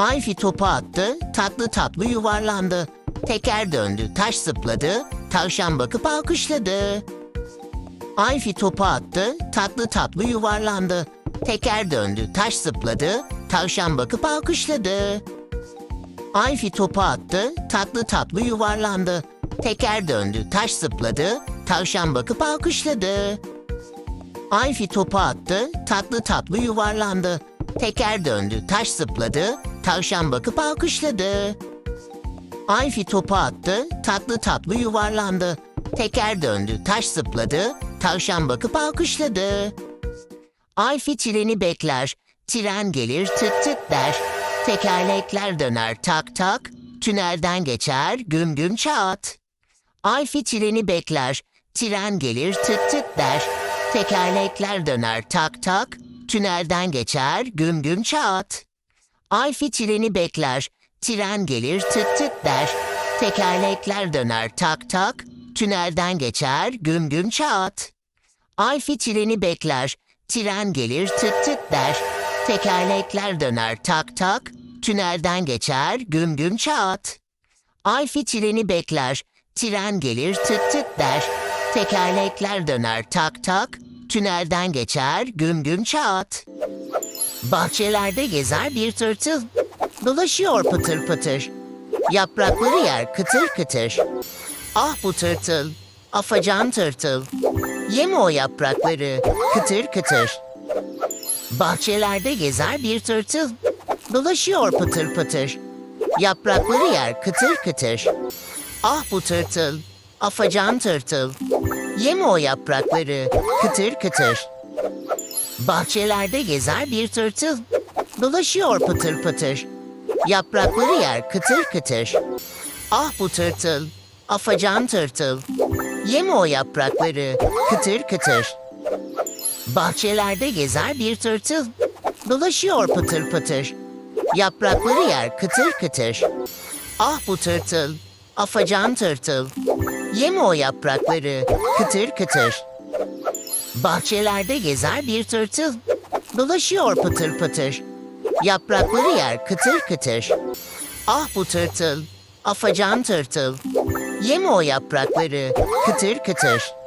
Ayfi topu attı, tatlı tatlı yuvarlandı. Teker döndü, taş zıpladı, tavşan bakıp alkışladı. Ayfi topu attı, tatlı tatlı yuvarlandı. Teker döndü, taş zıpladı, tavşan bakıp alkışladı. Ayfi topu attı, tatlı tatlı yuvarlandı. Teker döndü, taş zıpladı, tavşan bakıp alkışladı. Ayfi topu attı, tatlı tatlı yuvarlandı. Teker döndü, taş zıpladı, tavşan bakıp alkışladı. Ayfi topu attı, tatlı tatlı yuvarlandı. Teker döndü, taş zıpladı, tavşan bakıp alkışladı. Ayfi treni bekler, tren gelir tık tık der. Tekerlekler döner tak tak, tünelden geçer güm güm çat. Ayfi treni bekler, tren gelir tık tık der. Tekerlekler döner tak tak, tünelden geçer güm güm çat. Ayfi treni bekler, tren gelir tık tık der. Tekerlekler döner tak tak, tünelden geçer güm güm çat. Ayfi treni bekler, tren gelir tık tık der. Tekerlekler döner tak tak, tünelden geçer güm güm çat. Ayfi treni bekler, tren gelir tık tık der. Tekerlekler döner tak tak, tünelden geçer güm güm çat. Bahçelerde gezer bir tırtıl. Dolaşıyor pıtır pıtır. Yaprakları yer kıtır kıtır. Ah bu tırtıl, afacan tırtıl. Yeme o yaprakları, kıtır kıtır. Bahçelerde gezer bir tırtıl. Dolaşıyor pıtır pıtır. Yaprakları yer kıtır kıtır. Ah bu tırtıl, afacan tırtıl. Yeme o yaprakları, kıtır kıtır. Bahçelerde gezer bir tırtıl. Dolaşıyor pıtır pıtır. Yaprakları yer kıtır kıtır. Ah bu tırtıl, afacan tırtıl. Yeme o yaprakları, kıtır kıtır. Bahçelerde gezer bir tırtıl. Dolaşıyor pıtır pıtır. Yaprakları yer kıtır kıtır. Ah bu tırtıl, afacan tırtıl. Yeme o yaprakları, kıtır kıtır. Bahçelerde gezer bir tırtıl. Dolaşıyor pıtır pıtır. Yaprakları yer kıtır kıtır. Ah bu tırtıl, afacan tırtıl. Yeme o yaprakları, kıtır kıtır.